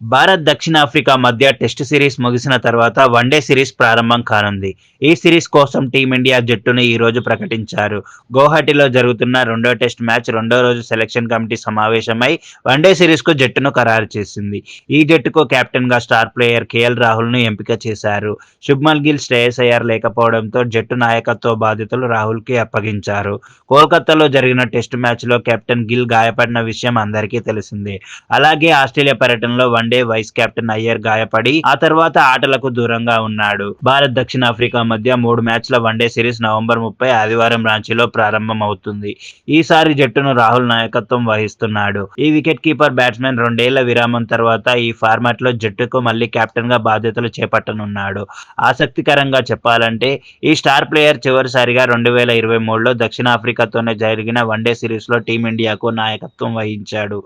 భారత్ దక్షిణాఫ్రికా మధ్య test series ముగిసిన తర్వాత వన్డే సిరీస్ ప్రారంభం కానుంది. ఈ సిరీస్ కోసం టీమిండియా జట్టును ఈ రోజు ప్రకటించారు. గౌహటిలో జరుగుతున్న రెండో టెస్ట్ మ్యాచ్ రెండో రోజు సెలక్షన్ కమిటీ సమావేశమై వన్డే సిరీస్కు జట్టును ఖరారు చేసింది. ఈ జట్టుకు కెప్టెన్గా స్టార్ ప్లేయర్ కేఎల్ రాహుల్ను ఎంపిక చేశారు. శుభ్మల్ గిల్ శ్రేయస్ అయ్యార్ లేకపోవడంతో జట్టు నాయకత్వ బాధ్యతలు రాహుల్కి అప్పగించారు. కోల్కతాలో జరిగిన టెస్ట్ మ్యాచ్లో కెప్టెన్ గిల్ గాయపడిన విషయం అందరికీ తెలిసిందే. అలాగే ఆస్ట్రేలియా పర్యటనలో one one day vice captain Iyer గాయపడి ఆ తర్వాత ఆటలకు దూరంగా ఉన్నాడు. భారత్ దక్షిణాఫ్రికా మధ్య మూడు మ్యాచ్ల వన్డే సిరీస్ నవంబర్ ముప్పై ఆదివారం రాంచీలో ప్రారంభం అవుతుంది ఈసారి జట్టును రాహుల్ నాయకత్వం వహిస్తున్నాడు. ఈ వికెట్ కీపర్ బ్యాట్స్మెన్ రెండేళ్ళ విరామం తర్వాత ఈ ఫార్మాట్లో జట్టుకు మళ్ళీ కెప్టెన్గా బాధ్యతలు చేపట్టనున్నాడు. ఆసక్తికరంగా చెప్పాలంటే ఈ స్టార్ ప్లేయర్ చివరిసారిగా రెండు వేల ఇరవై మూడులో దక్షిణాఫ్రికాతోనే జరిగిన వన్డే సిరీస్లో టీమిండియాకు నాయకత్వం వహించాడు.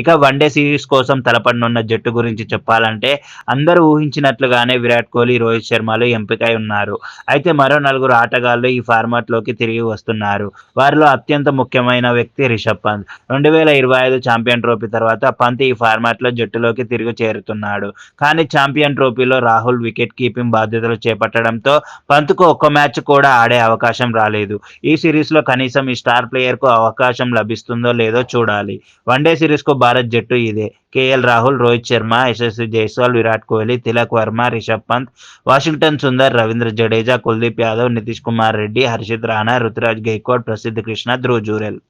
ఇక వన్డే సిరీస్ కోసం తలపడనున్న జట్టు గురించి చెప్పాలంటే అందరూ ఊహించినట్లుగానే విరాట్ కోహ్లీ రోహిత్ శర్మలు ఎంపికై ఉన్నారు. అయితే మరో నలుగురు ఆటగాళ్ళు ఈ ఫార్మాట్లోకి తిరిగి వస్తున్నారు. వారిలో అత్యంత ముఖ్యమైన వ్యక్తి రిషబ్ పంత్. రెండు వేల ఇరవై ఐదు ఛాంపియన్ ట్రోఫీ తర్వాత పంత్ ఈ ఫార్మాట్లో జట్టులోకి తిరిగి చేరుతున్నాడు. కానీ ఛాంపియన్ ట్రోఫీలో రాహుల్ వికెట్ కీపింగ్ బాధ్యతలు చేపట్టడంతో పంత్కు ఒక్క మ్యాచ్ కూడా ఆడే అవకాశం రాలేదు. ఈ సిరీస్లో కనీసం ఈ స్టార్ ప్లేయర్కు అవకాశం లభిస్తుందో లేదో చూడాలి. వన్డే సిరీస్కు భారత్ జట్టు ఇదే. KL Rahul Rohit Sharma Yashasvi Jaiswal Virat Kohli Tilak Varma Rishabh Pant Washington Sundar Ravindra Jadeja Kuldeep Yadav Nitish Kumar Reddy Harshit Rana Ruturaj Gaikwad Prasidh Krishna Dhruv Jurel.